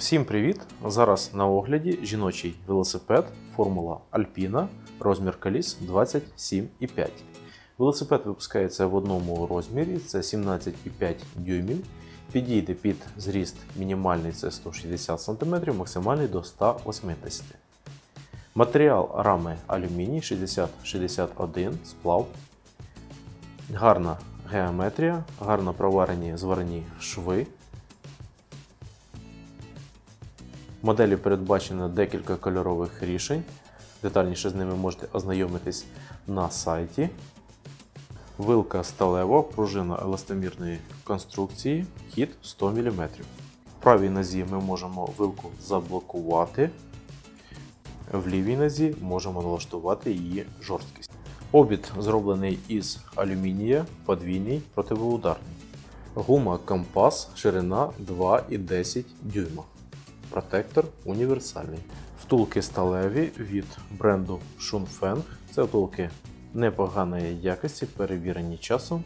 Всім привіт! Зараз на огляді жіночий велосипед Формула Alpina, розмір коліс 27,5. Велосипед випускається в одному розмірі, це 17,5 дюймів. Підійде під зріст мінімальний це 160 см, максимальний до 180 см. Матеріал рами алюміній 6061 сплав. Гарна геометрія, гарно проварені зварені шви. Моделі передбачено декілька кольорових рішень. Детальніше з ними можете ознайомитись на сайті. Вилка сталева, пружина еластомірної конструкції, хід 100 мм. В правій нозі ми можемо вилку заблокувати, в лівій нозі можемо налаштувати її жорсткість. Обід зроблений із алюмінія, подвійний противоударний. Гума компас, ширина 2,10 дюйма. Протектор універсальний. Втулки сталеві від бренду Shunfeng. Це втулки непоганої якості, перевірені часом.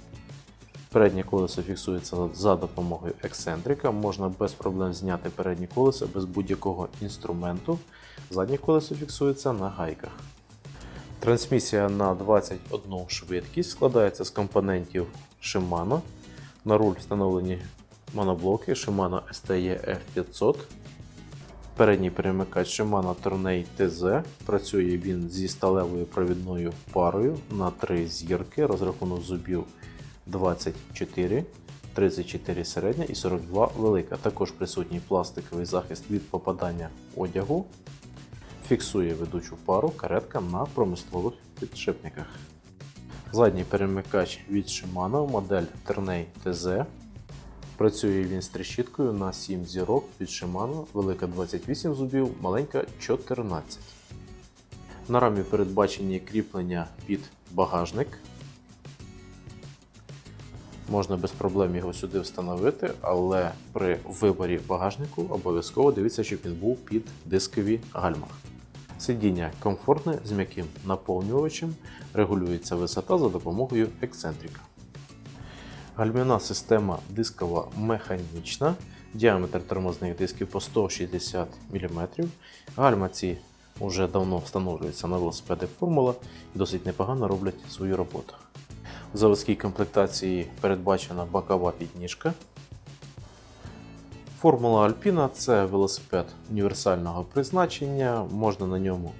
Переднє колесо фіксується за допомогою ексцентрика. Можна без проблем зняти переднє колесо без будь-якого інструменту. Заднє колесо фіксується на гайках. Трансмісія на 21 швидкість складається з компонентів Shimano. На руль встановлені моноблоки Shimano STE F500. Передній перемикач Shimano Tourney TZ. Працює він зі сталевою провідною парою на 3 зірки, розрахунок зубів 24, 34 середня і 42 велика. Також присутній пластиковий захист від попадання одягу. Фіксує ведучу пару каретка на промислових підшипниках. Задній перемикач від Shimano модель Tourney TZ. Працює він з трещіткою на 7 зірок від Shimano, велика 28 зубів, маленька 14. На рамі передбачені кріплення під багажник. Можна без проблем його сюди встановити, але при виборі багажнику обов'язково дивіться, щоб він був під дискові гальма. Сидіння комфортне з м'яким наповнювачем, регулюється висота за допомогою ексцентрика. Гальмівна система дискова механічна, діаметр тормозних дисків по 160 мм. Гальма ці вже давно встановлюються на велосипеди Формула і досить непогано роблять свою роботу. В заводській комплектації передбачена бокова підніжка. Формула Alpina це велосипед універсального призначення, можна на ньому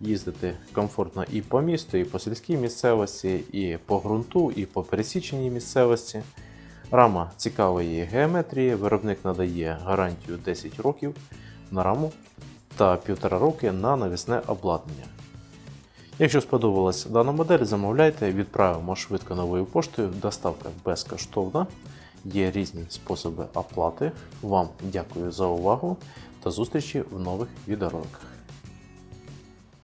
їздити комфортно і по місту, і по сільській місцевості, і по ґрунту, і по пересіченій місцевості. Рама цікавої геометрії, виробник надає гарантію 10 років на раму та 1,5 роки на навісне обладнання. Якщо сподобалась дана модель, замовляйте, відправимо швидко новою поштою. Доставка безкоштовна. Є різні способи оплати. Вам дякую за увагу та зустрічі в нових відеороликах.